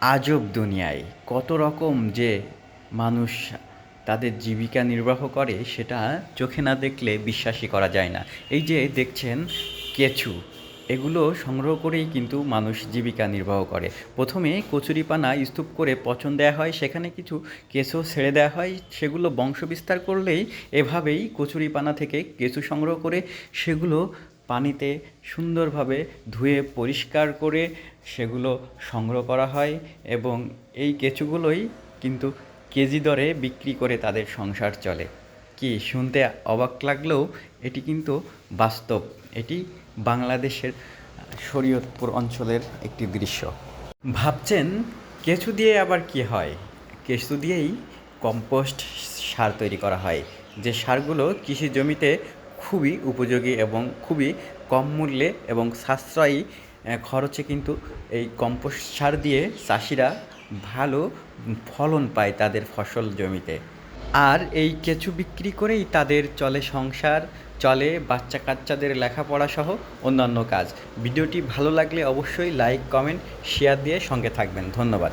আজব দুনিয়ায়। কত রকম যে মানুষ তাদের জীবিকা নির্বাহ করে, সেটা চোখে না দেখলে বিশ্বাসই করা যায় না। এই যে দেখছেন কেঁচু, এগুলো সংগ্রহ করেই কিন্তু মানুষ জীবিকা নির্বাহ করে। প্রথমে কচুরিপানা স্তূপ করে পচন দেওয়া হয়, সেখানে কিছু কেঁচো ছেড়ে দেওয়া হয়, সেগুলো বংশ বিস্তার করলেই এভাবেই কচুরিপানা থেকে কেঁচু সংগ্রহ করে সেগুলো পানিতে সুন্দরভাবে ধুয়ে পরিষ্কার করে সেগুলো সংগ্রহ করা হয় এবং এই কেঁচুগুলোই কিন্তু কেজি দরে বিক্রি করে তাদের সংসার চলে। কি শুনতে অবাক লাগলেও এটি কিন্তু বাস্তব। এটি বাংলাদেশের শরীয়তপুর অঞ্চলের একটি দৃশ্য। ভাবছেন, কেঁচু দিয়ে আবার কি হয়? কেঁচু দিয়েই কম্পোস্ট সার তৈরি করা হয়। যে সারগুলো কৃষি জমিতে খুবই উপযোগী এবং খুবই কম মূল্যে এবং সাশ্রয়ী খরচে কিন্তু এই কম্পোস্ট সার দিয়ে চাষিরা ভালো ফলন পায় তাদের ফসল জমিতে। আর এই কেঁচু বিক্রি করেই তাদের চলে সংসার, চলে বাচ্চা কাচ্চাদের লেখাপড়া সহ অন্যান্য কাজ। ভিডিওটি ভালো লাগলে অবশ্যই লাইক, কমেন্ট, শেয়ার দিয়ে সঙ্গে থাকবেন। ধন্যবাদ।